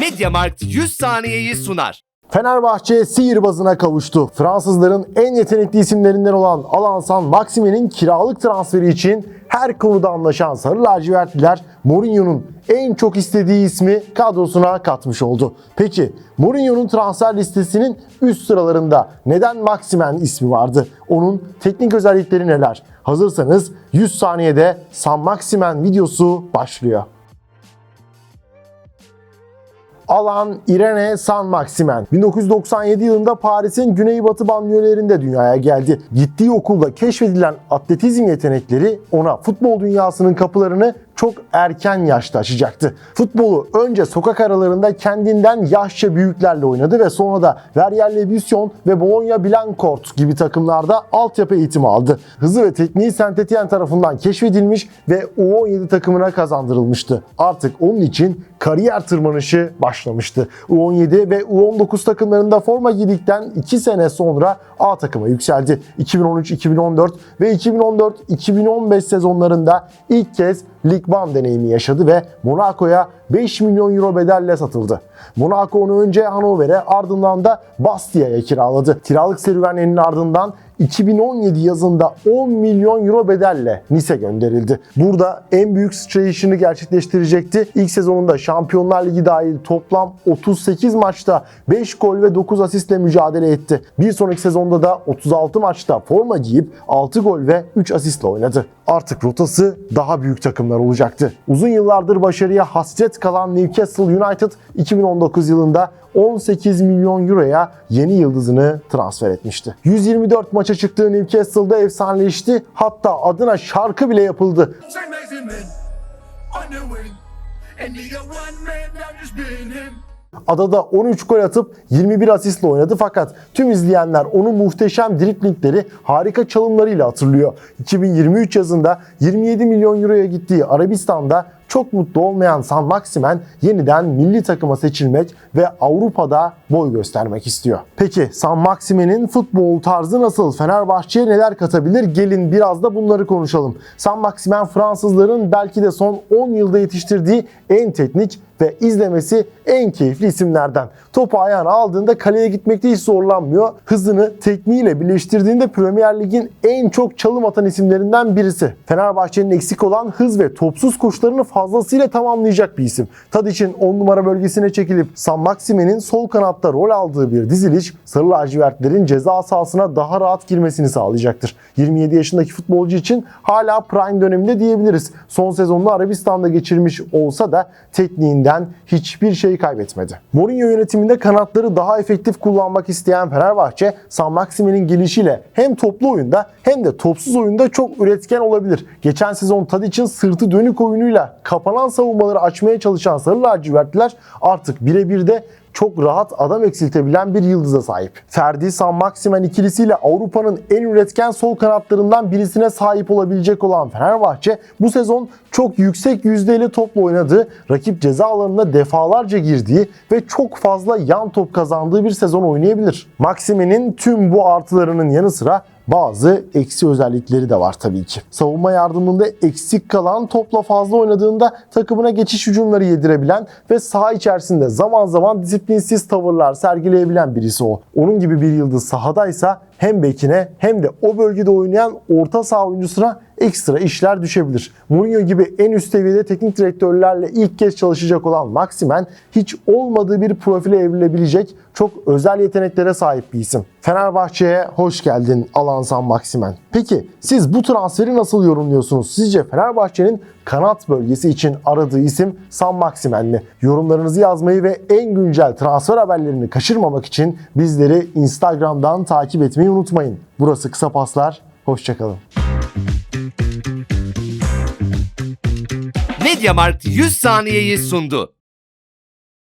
Mediamarkt 100 saniyeyi sunar. Fenerbahçe sihirbazına kavuştu. Fransızların en yetenekli isimlerinden olan Alansan Maxime'nin kiralık transferi için her konuda anlaşan Sarı Lacivertliler Mourinho'nun en çok istediği ismi kadrosuna katmış oldu. Peki Mourinho'nun transfer listesinin üst sıralarında neden Maximen ismi vardı? Onun teknik özellikleri neler? Hazırsanız 100 saniyede San Maximen videosu başlıyor. Alan Irene San Maximen 1997 yılında Paris'in güneybatı banliyölerinde dünyaya geldi. Gittiği okulda keşfedilen atletizm yetenekleri ona futbol dünyasının kapılarını çok erken yaşta açacaktı. Futbolu önce sokak aralarında kendinden yaşça büyüklerle oynadı ve sonra da Verrières Buisson ve Bologna Blancourt gibi takımlarda altyapı eğitimi aldı. Hızı ve tekniği Saint Etienne tarafından keşfedilmiş ve U17 takımına kazandırılmıştı. Artık onun için kariyer tırmanışı başlamıştı. U17 ve U19 takımlarında forma giydikten 2 sene sonra A takıma yükseldi. 2013-2014 ve 2014-2015 sezonlarında ilk kez Lig 1 deneyimi yaşadı ve Monaco'ya 5 milyon euro bedelle satıldı. Monaco onu önce Hannover'e ardından da Bastia'ya kiraladı. Kiralık serüvenlerinin ardından 2017 yazında 10 milyon euro bedelle Nice gönderildi. Burada en büyük sıçrayışını gerçekleştirecekti. İlk sezonunda Şampiyonlar Ligi dahil toplam 38 maçta 5 gol ve 9 asistle mücadele etti. Bir sonraki sezonda da 36 maçta forma giyip 6 gol ve 3 asistle oynadı. Artık rotası daha büyük takımlar olacaktı. Uzun yıllardır başarıya hasret kalan Newcastle United 2019 yılında 18 milyon euroya yeni yıldızını transfer etmişti. 124 maça çıktığı Newcastle'da efsaneleşti. Hatta adına şarkı bile yapıldı. Adada 13 gol atıp 21 asistle oynadı fakat tüm izleyenler onun muhteşem driplingleri, harika çalımlarıyla hatırlıyor. 2023 yazında 27 milyon euroya gittiği Arabistan'da çok mutlu olmayan San Maximen yeniden milli takıma seçilmek ve Avrupa'da boy göstermek istiyor. Peki San Maximen'in futbol tarzı nasıl? Fenerbahçe'ye neler katabilir? Gelin biraz da bunları konuşalım. San Maximen Fransızların belki de son 10 yılda yetiştirdiği en teknik ve izlemesi en keyifli isimlerden. Topu ayağına aldığında kaleye gitmekte hiç zorlanmıyor. Hızını tekniğiyle birleştirdiğinde Premier Lig'in en çok çalım atan isimlerinden birisi. Fenerbahçe'nin eksik olan hız ve topsuz koşularını fazlasıyla tamamlayacak bir isim. Tadic'in 10 numara bölgesine çekilip San Maxime'nin sol kanatta rol aldığı bir diziliş Sarı lacivertlerin ceza sahasına daha rahat girmesini sağlayacaktır. 27 yaşındaki futbolcu için hala prime döneminde diyebiliriz. Son sezonunu Arabistan'da geçirmiş olsa da tekniğinden hiçbir şey kaybetmedi. Mourinho yönetiminde kanatları daha efektif kullanmak isteyen Fenerbahçe, San Maxime'nin gelişiyle hem toplu oyunda hem de topsuz oyunda çok üretken olabilir. Geçen sezon Tadic'in sırtı dönük oyunuyla kapanan savunmaları açmaya çalışan Sarı lacivertliler artık birebir de çok rahat adam eksiltebilen bir yıldıza sahip. Ferdi San Maximen ikilisiyle Avrupa'nın en üretken sol kanatlarından birisine sahip olabilecek olan Fenerbahçe bu sezon çok yüksek yüzdeyle topla oynadığı, rakip ceza alanına defalarca girdiği ve çok fazla yan top kazandığı bir sezon oynayabilir. Maximen'in tüm bu artılarının yanı sıra bazı eksi özellikleri de var tabii ki. Savunma yardımında eksik kalan topla fazla oynadığında takımına geçiş hücumları yedirebilen ve saha içerisinde zaman zaman disiplinsiz tavırlar sergileyebilen birisi o. Onun gibi bir yıldız sahadaysa hem bekine hem de o bölgede oynayan orta saha oyuncusuna ekstra işler düşebilir. Mourinho gibi en üst seviyede teknik direktörlerle ilk kez çalışacak olan Maximen hiç olmadığı bir profile evrilebilecek çok özel yeteneklere sahip bir isim. Fenerbahçe'ye hoş geldin Alan San Maximen. Peki siz bu transferi nasıl yorumluyorsunuz? Sizce Fenerbahçe'nin kanat bölgesi için aradığı isim San Maximen mi? Yorumlarınızı yazmayı ve en güncel transfer haberlerini kaçırmamak için bizleri Instagram'dan takip etmeyi unutmayın. Burası Kısa Paslar. Hoşçakalın. Mediamarkt 100 saniyeyi sundu.